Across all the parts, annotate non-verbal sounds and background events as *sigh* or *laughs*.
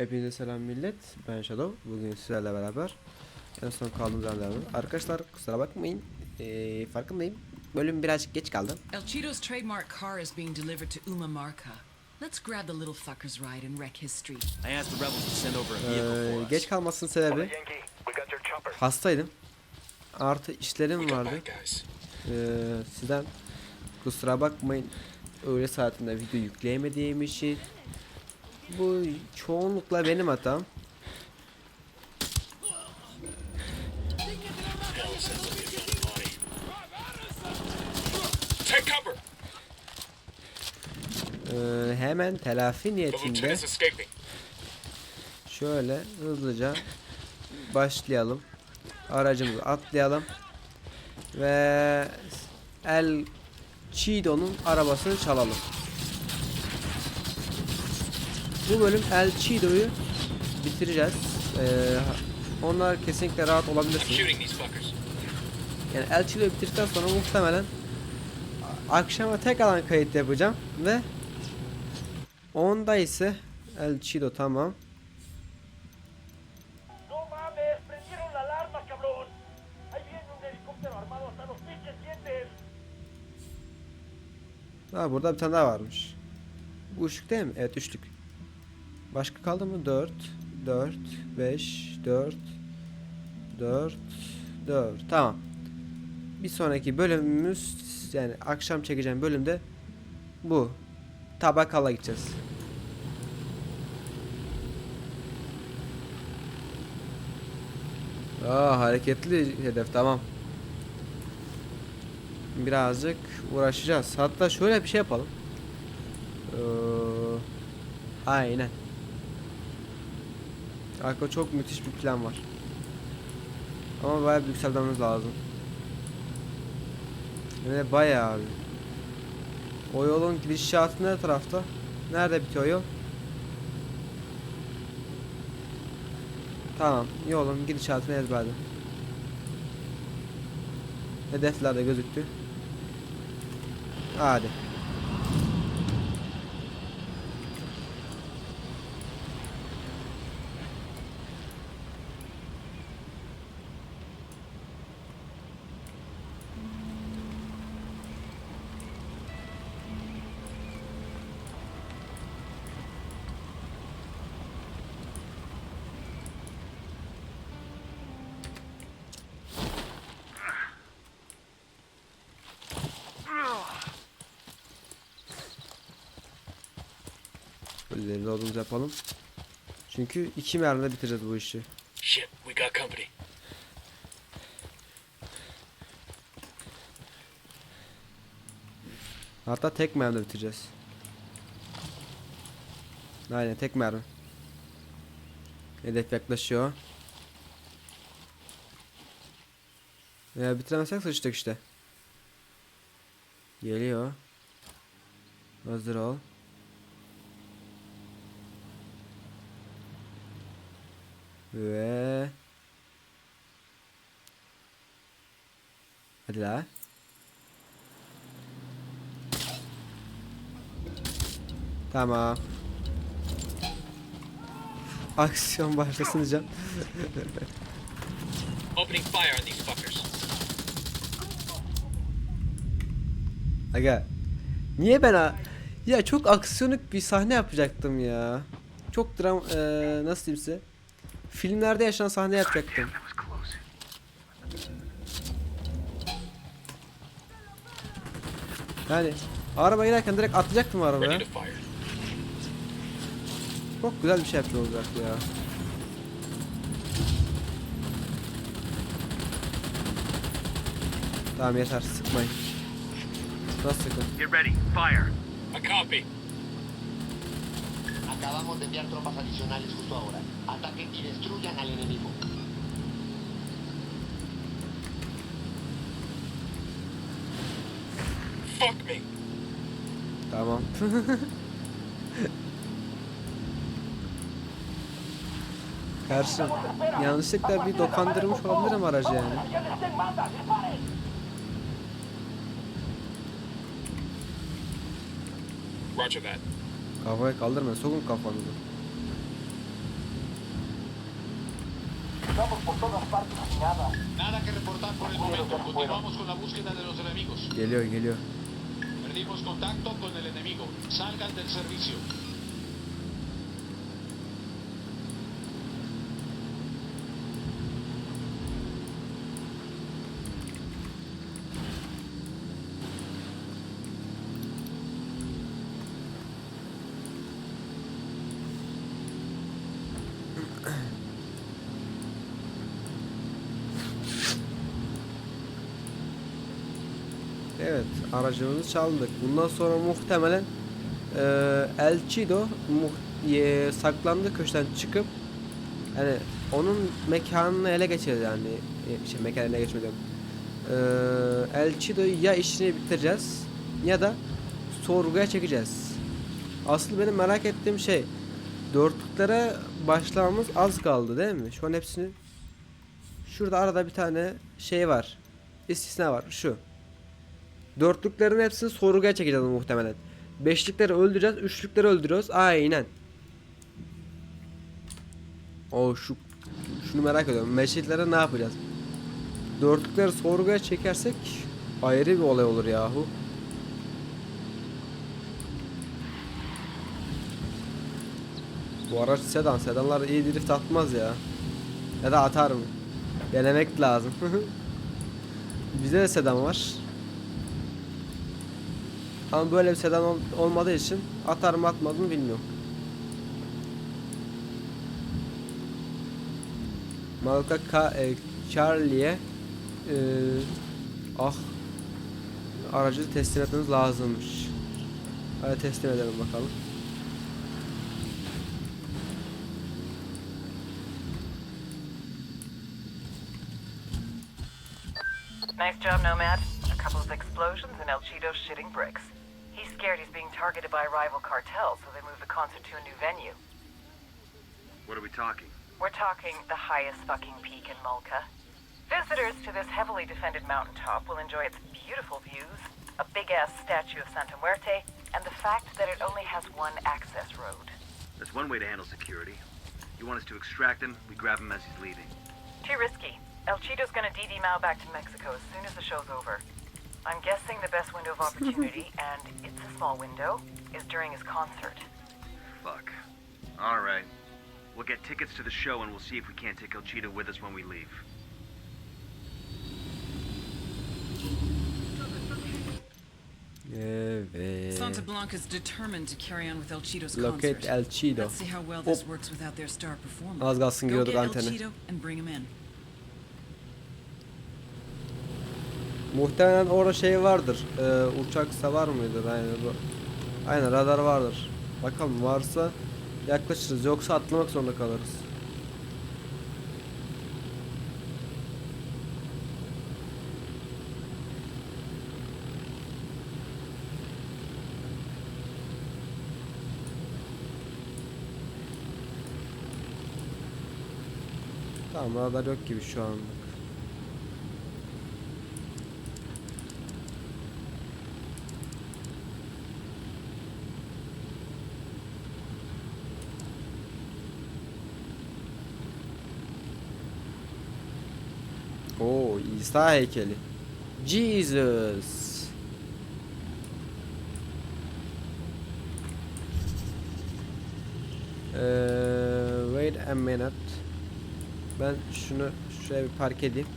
Hepinize selam millet. Ben Shadow. Bugün sizlerle beraber en son kaldığımız yerden. Arkadaşlar kusura bakmayın. Ee, farkındayım. Bölüm birazcık geç kaldı. El Cheeto's trademark car is being delivered to Uma Marca. Let's grab the little fucker's ride and wreck his street. I asked the rebels to send over a vehicle Ee, for us. geç kalmasının sebebi hastaydım. Artı işlerim vardı. Ee, sizden kusura bakmayın. Öğle saatinde video yükleyemediğim için bu çoğunlukla benim hatam. Ee, hemen telafi niyetinde. Şöyle hızlıca başlayalım. Aracımızı atlayalım. Ve El Chido'nun arabasını çalalım. Bu bölüm El Chido'yu bitireceğiz. Ee, onlar kesinlikle rahat olabilirsiniz. Yani El Chido'yu bitirdikten sonra muhtemelen akşama tekrardan kayıt yapacağım ve onda ise El Chido tamam. Ha burada bir tane daha varmış. Bu üçlük değil mi? Evet üçlük. Başka kaldı mı? 4 4 5 4 4 4 Tamam. Bir sonraki bölümümüz yani akşam çekeceğim bölümde bu. Tabakala gideceğiz. Aa hareketli hedef tamam. Birazcık uğraşacağız. Hatta şöyle bir şey yapalım. Ee, aynen. Arka çok müthiş bir plan var. Ama bayağı bir yükselmemiz lazım. Yani bayağı abi. O yolun gidişatı ne tarafta? Nerede bitiyor yol? Tamam. Yolun gidişatını ezberledim. Hedefler de gözüktü. Hadi. Böyle olduğumuzu yapalım. Çünkü iki mermide bitireceğiz bu işi. Shit, we got company. Hatta tek mermide bitireceğiz. Aynen tek mermi. Hedef yaklaşıyor. Veya bitiremezsek sıçtık işte. Geliyor. Hazır ol. Ve Hadi la. Tamam. Aksiyon başlasın diyeceğim. *laughs* Opening fire on these fuckers. Aga. Niye ben ha? Ya çok aksiyonik bir sahne yapacaktım ya. Çok dram eee nasıl diyeyim size? Filmlerde yaşanan sahne yapacaktım. Yani araba giderken direkt atlayacaktım arabaya. Çok güzel bir şey yapıyor olacak ya. Tamam yeter sıkmayın. Nasıl sıkın? Get ready. Fire. A copy. Acabamos de enviar tropas adicionales justo ahora. Ataquen y destruyan al enemigo. Fuck me. Tamam. Karşı yanlışlıkla bir dokandırmış olabilirim aracı yani. Roger that. Kafaya kaldırmayın. Sokun kafanızı. Nada Nada que reportar por el momento. Continuamos con la búsqueda de los enemigos. Geliyor, geliyor. Perdimos contacto con el enemigo. Salgan del servicio. Evet aracımızı çaldık. Bundan sonra muhtemelen eee El Chido muh- ye- saklandığı köşeden çıkıp yani onun mekanını ele geçireceğiz yani e, şey mekanı ele geçme diyorum. Eee El Chido'yu ya işini bitireceğiz ya da sorguya çekeceğiz. Asıl benim merak ettiğim şey dörtlüklere başlamamız az kaldı değil mi? Şu an hepsini şurada arada bir tane şey var. İstisna var şu. Dörtlüklerin hepsini sorguya çekeceğiz muhtemelen. Beşlikleri öldüreceğiz, üçlükleri öldürüyoruz. Aynen. O şu şunu merak ediyorum. Beşliklere ne yapacağız? Dörtlükleri sorguya çekersek ayrı bir olay olur yahu. Bu araç sedan. Sedanlar iyi drift atmaz ya. Ya da atar mı? Denemek lazım. *laughs* Bizde de sedan var. Ama böyle bir sedan ol- olmadığı için atar mı atmaz mı bilmiyorum. Malka Ka e, Charlie'ye e, ah aracı teslim etmemiz lazımmış. Hadi teslim edelim bakalım. Nice job, Nomad. A couple of explosions and El Cheeto shitting bricks. He's scared he's being targeted by a rival cartel, so they moved the concert to a new venue. What are we talking? We're talking the highest fucking peak in Mulca. Visitors to this heavily defended mountaintop will enjoy its beautiful views, a big-ass statue of Santa Muerte, and the fact that it only has one access road. That's one way to handle security. You want us to extract him, we grab him as he's leaving. Too risky. El Cheeto's gonna DD Mao back to Mexico as soon as the show's over. I'm guessing the best window of *laughs* opportunity, and it's a small window, is during his concert. Fuck. Alright. We'll get tickets to the show and we'll see if we can't take El Cheetah with us when we leave. Evet. Santa Blanca's determined to carry on with El Cheeto's Locate concert. El Chido. Let's see how well this Hop. works without their star performer. Az kalsın Go get El antene. Cheeto and bring him in. Muhtemelen orada şey vardır. Ee, uçak savar mıydır? Aynen. bu- Aynen radar vardır. Bakalım varsa yaklaşırız. Yoksa atlamak zorunda kalırız. Tamam radar yok gibi şu anlık. İsa heykeli. Jesus. Eee, wait a minute. Ben şunu şuraya bir park edeyim.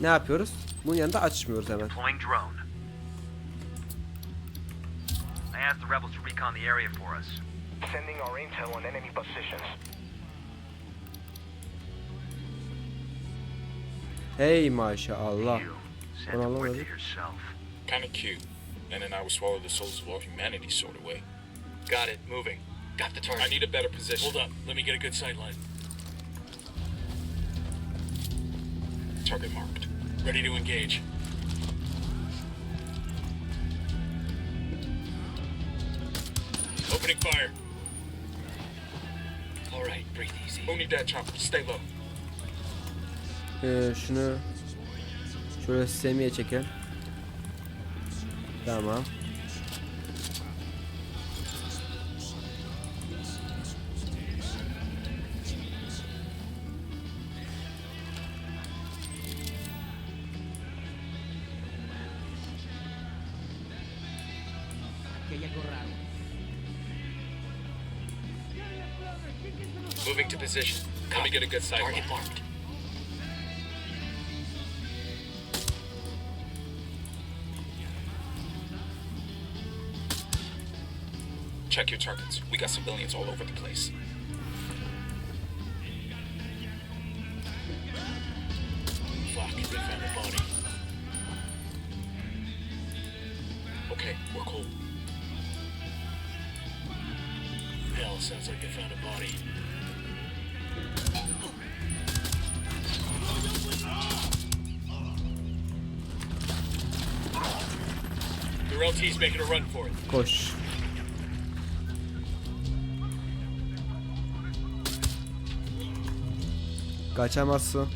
Ne yapıyoruz? Bunun yanında açmıyoruz hemen. I asked the rebels to recon the area for us. Sending our intel on enemy positions. Hey maşallah. You sent Well, word already. yourself. Kinda cute. And then I would swallow the souls of all humanity sort of way. Got it. Moving. Got the target. I need a better position. Hold up. Let me get a good sight line. Target marked. Ready to engage. Opening fire. Ee, şunu şöyle semiye çekelim. Tamam. Position. Let me get a good sight. Target marked. Check your targets. We got civilians all over the place. Koş. Kaçamazsın.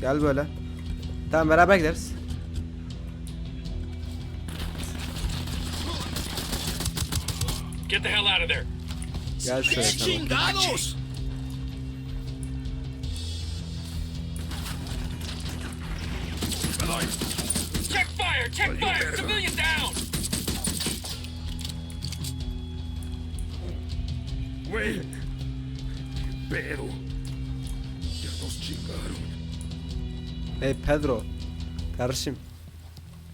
Gel böyle. Tamam beraber gideriz. Get the hell out of there. Gel şöyle tamam. Check fire! Check fire! Civilian down! Güey. ¿Qué pedo? Ya nos chingaron. Hey Pedro. Kardeşim.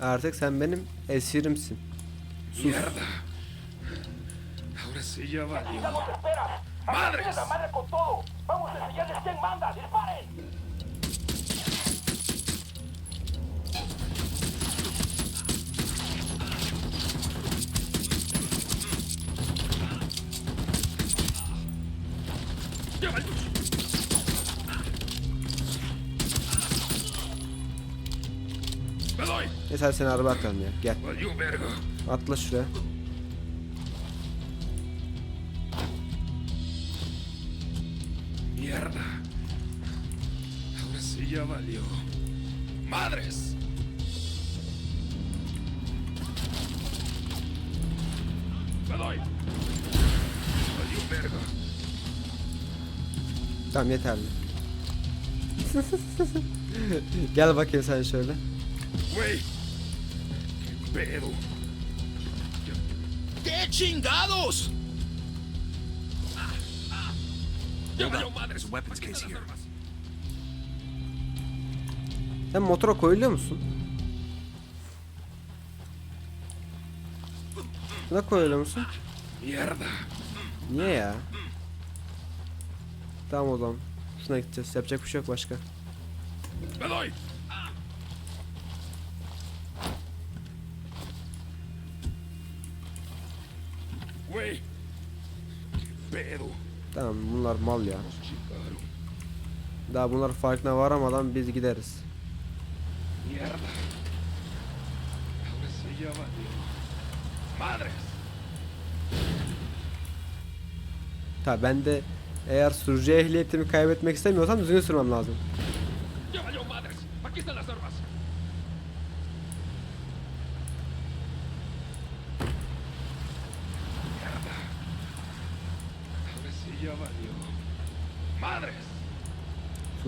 Artık sen benim esirimsin. Mierda. Ahora sí ya valió. ¡Madres! Hadi seni araba atalım ya. Gel. Atla şuraya. Mierda. Ahora sí ya valió. ¡Madres! ¡Me doy! Valió verga. Tamam yeterli. *laughs* Gel bakayım sen şöyle. Güey. ¿Qué pedo? ¡Qué chingados! Case here. Sen motora koyuluyor musun? Buna koyuluyor musun? Mierda. Niye ya? Tamam o zaman. Şuna gideceğiz. Yapacak bir şey yok başka. ¡Me doy! Güey. ¿Qué pedo? Tamam bunlar mal ya. Daha bunlar farkına varamadan biz gideriz. Tabi ben de eğer sürücü ehliyetimi kaybetmek istemiyorsam düzgün sürmem lazım.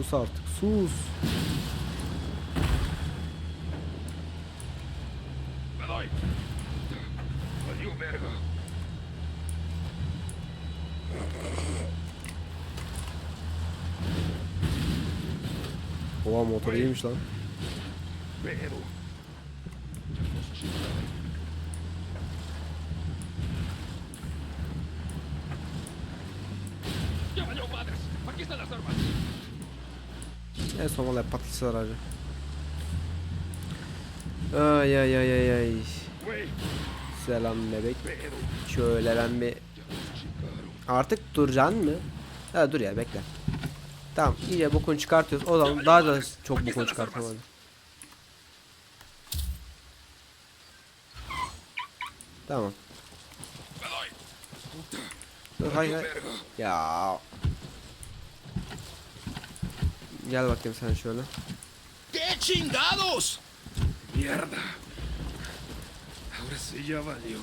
Sus artık sus. Oha motor iyiymiş lan. Pedo. Ya nos chingaron. ¡Ya valió madres! ¡Aquí están las armas! En olay patlısı aracı. Ay ay ay ay ay. Selam bebek. Şöyle ben bir. Artık duracaksın mı? Ha dur ya bekle. Tamam iyice bokunu çıkartıyoruz. O zaman daha da çok bokunu çıkartamadım. Tamam. Dur hayır. Verga. Ya. Gel bakayım sen şöyle. ¡Qué chingados! ¡Mierda! Ahora sí ya valió.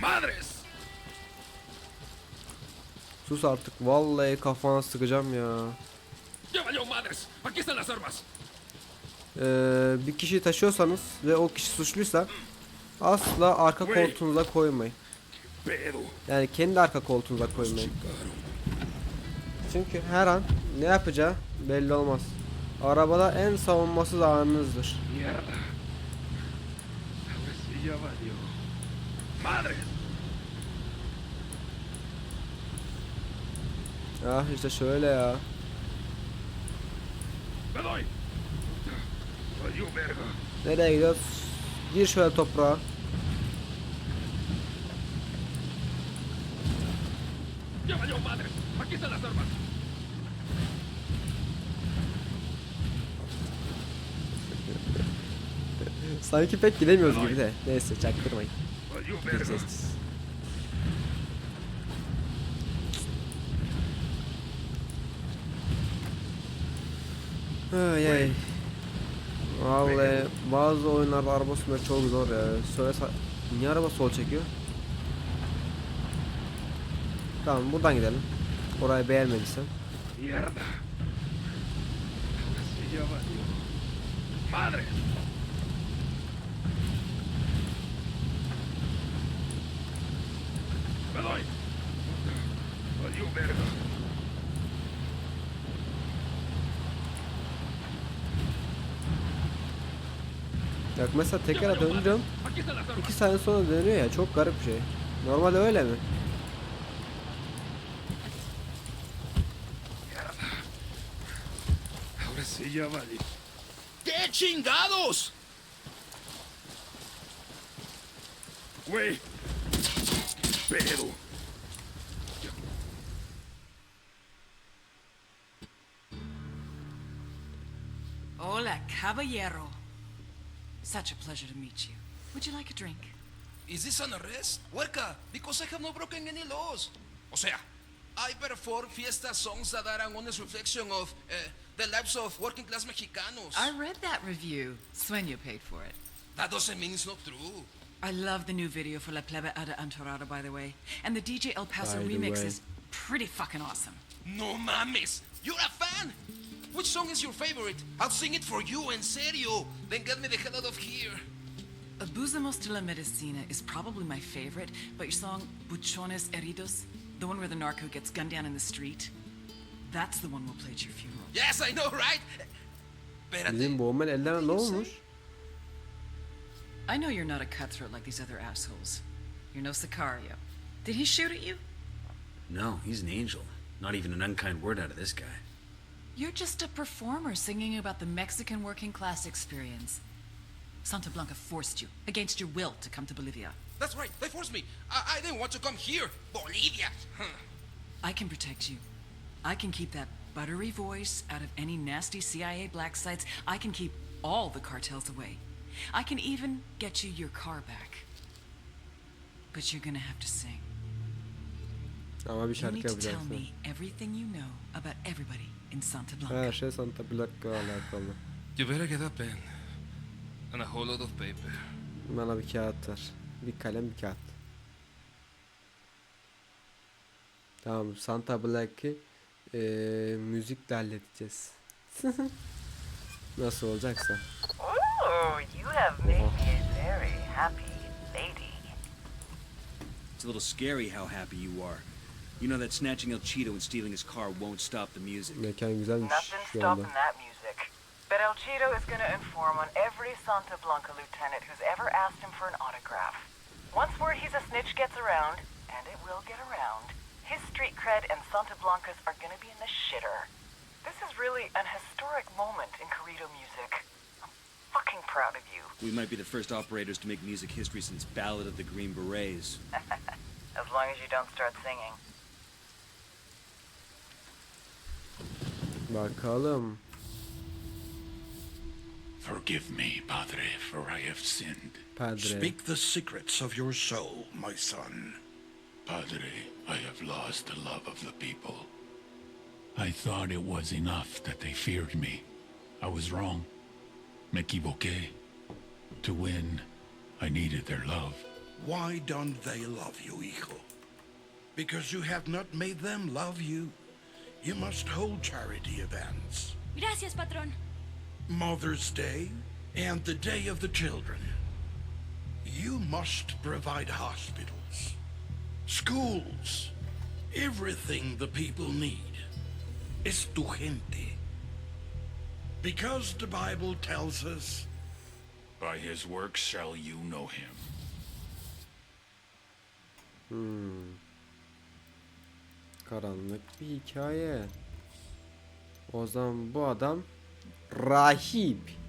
¡Madres! Sus artık. Vallahi kafana sıkacağım ya. ¡Ya valió madres! ¡Aquí están las armas! Ee, bir kişi taşıyorsanız ve o kişi suçluysa asla arka koltuğunuza koymayın. ¡Pedo! Yani kendi arka koltuğunuza koymayın. Çünkü her an ne yapacağı belli olmaz. Arabada en savunmasız anınızdır. Ya. Madres. Ah işte şöyle ya. Nereye gidiyoruz? Gir şöyle toprağa. Ya valió madres. Aquí están las *laughs* armas. Sanki pek gidemiyoruz gibi de. Neyse çaktırmayın. Sessiz. Ay ay. Vallahi bazı oyunlarda araba sürmek çok zor ya. Söyle Niye araba sol çekiyor? Tamam buradan gidelim. Orayı beğenmediysen. Madres. Me doy. Valió verga. Bak mesela tekrar armas. 2 saniye sonra dönüyor ya çok garip bir şey. Normalde öyle mi? Sí ya valió. ¿Qué chingados? Güey. Pero. Hola, caballero. Such a pleasure to meet you. Would you like a drink? Is this an arrest? Huerca, because I have not broken any laws. O sea, I perform fiesta songs that are an honest reflection of uh, the lives of working class Mexicanos. I read that review. Sueño paid for it. That doesn't mean it's not true. I love the new video for La Plebe Ada Antorada, by the way. And the DJ El Paso By remix is pretty fucking awesome. No mames, you're a fan. Which song is your favorite? I'll sing it for you, en serio. Then get me the hell out of here. Abusamos de la Medicina is probably my favorite, but your song Buchones Heridos, the one where the narco gets gunned down in the street, that's the one we'll play at your funeral. Yes, I know, right? Bizim boğumen ellerine ne olmuş? I know you're not a cutthroat like these other assholes. You're no Sicario. Did he shoot at you? No, he's an angel. Not even an unkind word out of this guy. You're just a performer singing about the Mexican working class experience. Santa Blanca forced you, against your will, to come to Bolivia. That's right, they forced me. I, I didn't want to come here. Bolivia. Huh. I can protect you. I can keep that buttery voice out of any nasty CIA black sites. I can keep all the cartels away. I can even get you your car back. But you're gonna have to sing. Oh, Ama bir You şarkı need to tell me everything you know about everybody in Santa ah, Blanca. Her şey Santa Blanca alakalı. You better get a pen. And a whole lot of paper. Bana bir kağıt ver. Bir kalem bir kağıt. Tamam Santa Black'i eee müzikle halledeceğiz. *laughs* Nasıl olacaksa. Ooh, you have made me a very happy lady. It's a little scary how happy you are. You know that snatching El Cheeto and stealing his car won't stop the music. Mekan güzelmiş Nothing's şu anda. stopping that music. But El Cheeto is going to inform on every Santa Blanca lieutenant who's ever asked him for an autograph. Once word he's a snitch gets around, and it will get around, his street cred and Santa Blanca's are going to be in the shitter. This is really an historic moment in Corrido music. I'm fucking proud of you. We might be the first operators to make music history since Ballad of the Green Berets. *laughs* As long as you don't start singing. Bakalım. Forgive me, Padre, for I have sinned. Padre. Speak the secrets of your soul, my son. Padre, I have lost the love of the people. I thought it was enough that they feared me. I was wrong. Me equivoqué. To win, I needed their love. Why don't they love you, hijo? Because you have not made them love you. You must hold charity events. Gracias, patrón. Mother's Day and the Day of the Children. You must provide hospitals, schools, everything the people need. es tu gente. Because the Bible tells us By his works shall you know him. Hmm. Karanlık bir hikaye. O zaman bu adam rahip.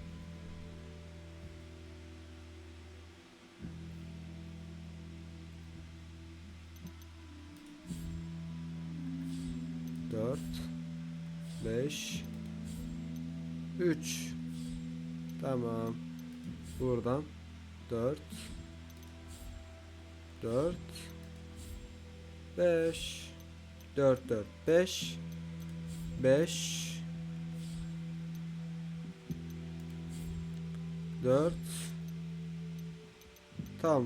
Dört, beş, üç. Tamam. Buradan dört, dört, beş, dört, dört, beş, beş, dört. Tamam.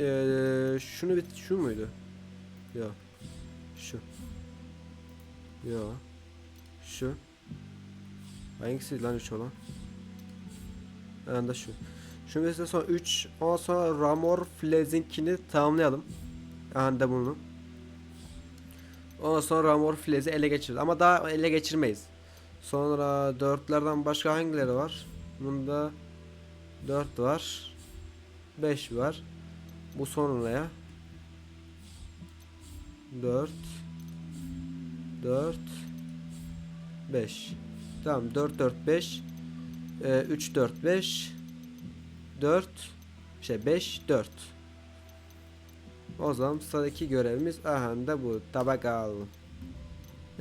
Ee, şunu bit şu muydu? Yok. Şu. Yok. Şu. Hangisi lan üç olan? Yani da şu. Şu mesela son 3 ondan sonra Ramor Flez'inkini tamamlayalım. Yani da bunu. Ondan sonra Ramor Flez'i ele geçiririz. Ama daha ele geçirmeyiz. Sonra dörtlerden başka hangileri var? Bunda 4 var. 5 var. Bu sonraya 4 4 5 Tamam 4 4 5 3 4 5 4 şey 5 4 O zaman sıradaki görevimiz aha da bu tabak alalım.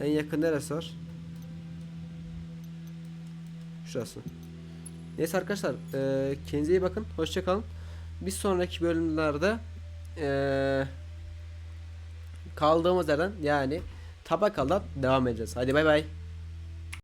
En yakın neresi var? Şurası. Neyse arkadaşlar e, kendinize iyi bakın. Hoşçakalın. Bir sonraki bölümlerde e, kaldığımız yerden yani tabakadan devam edeceğiz. Hadi bay bay.